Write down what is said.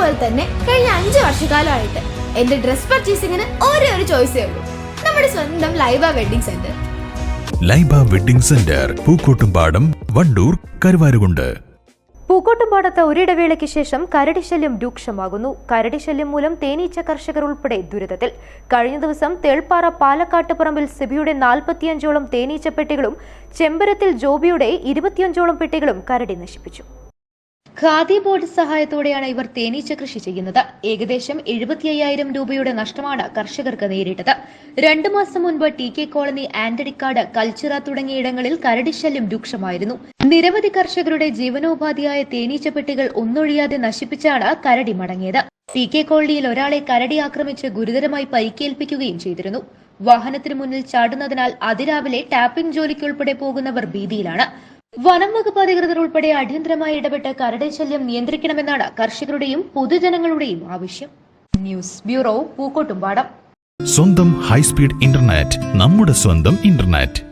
പോലെ തന്നെ കഴിഞ്ഞ അഞ്ച് വർഷക്കാലമായിട്ട് എന്റെ ഡ്രസ് പർച്ചേസിങ്ങിന് ഒരേ ഒരു ചോയ്സേ ഉള്ളൂ. നമ്മുടെ സ്വന്തം Laiba wedding centre Laiba wedding centre Pookkottumpadam Vandoor Karuvarakundu. പൂക്കോട്ടുംപാടത്ത് ഒരിടവേളയ്ക്ക് ശേഷം കരടിശല്യം രൂക്ഷമാകുന്നു. കരടിശല്യം മൂലം തേനീച്ച കർഷകർ ഉൾപ്പെടെ ദുരിതത്തിൽ. കഴിഞ്ഞ ദിവസം തേൾപ്പാറ പാലക്കാട്ടുപറമ്പിൽ സിബിയുടെ നാൽപ്പത്തിയഞ്ചോളം തേനീച്ച പെട്ടികളും ചെമ്പരത്തിൽ ജോബിയുടെ ഇരുപത്തിയഞ്ചോളം പെട്ടികളും കരടി നശിപ്പിച്ചു. ഖാദി ബോർഡ് സഹായത്തോടെയാണ് ഇവർ തേനീച്ച കൃഷി ചെയ്യുന്നത്. ഏകദേശം എഴുപത്തി അയ്യായിരം രൂപയുടെ നഷ്ടമാണ് കർഷകർക്ക് നേരിട്ടത്. രണ്ടു മാസം മുൻപ് T K colony Antonykkad Kalchira തുടങ്ങിയ ഇടങ്ങളിൽ കരടിശല്യം രൂക്ഷമായിരുന്നു. നിരവധി കർഷകരുടെ ജീവനോപാധിയായ തേനീച്ച പെട്ടികൾ ഒന്നൊഴിയാതെ നശിപ്പിച്ചാണ് കരടി മടങ്ങിയത്. ടി കെ കോളനിയിൽ ഒരാളെ കരടി ആക്രമിച്ച് ഗുരുതരമായി പരിക്കേൽപ്പിക്കുകയും ചെയ്തിരുന്നു. വാഹനത്തിന് മുന്നിൽ ചാടുന്നതിനാൽ അതിരാവിലെ ടാപ്പിംഗ് ജോലിക്കുൾപ്പെടെ പോകുന്നവർ ഭീതിയിലാണ്. വനം വകുപ്പ് അധികൃതർ ഉൾപ്പെടെ അടിയന്തരമായി ഇടപെട്ട് കരടി ശല്യം നിയന്ത്രിക്കണമെന്നാണ് കർഷകരുടെയും പൊതുജനങ്ങളുടെയും ആവശ്യം. News bureau Pookkottumpadam. സ്വന്തം ഹൈസ്പീഡ് ഇന്റർനെറ്റ് നമ്മുടെ സ്വന്തം ഇന്റർനെറ്റ്.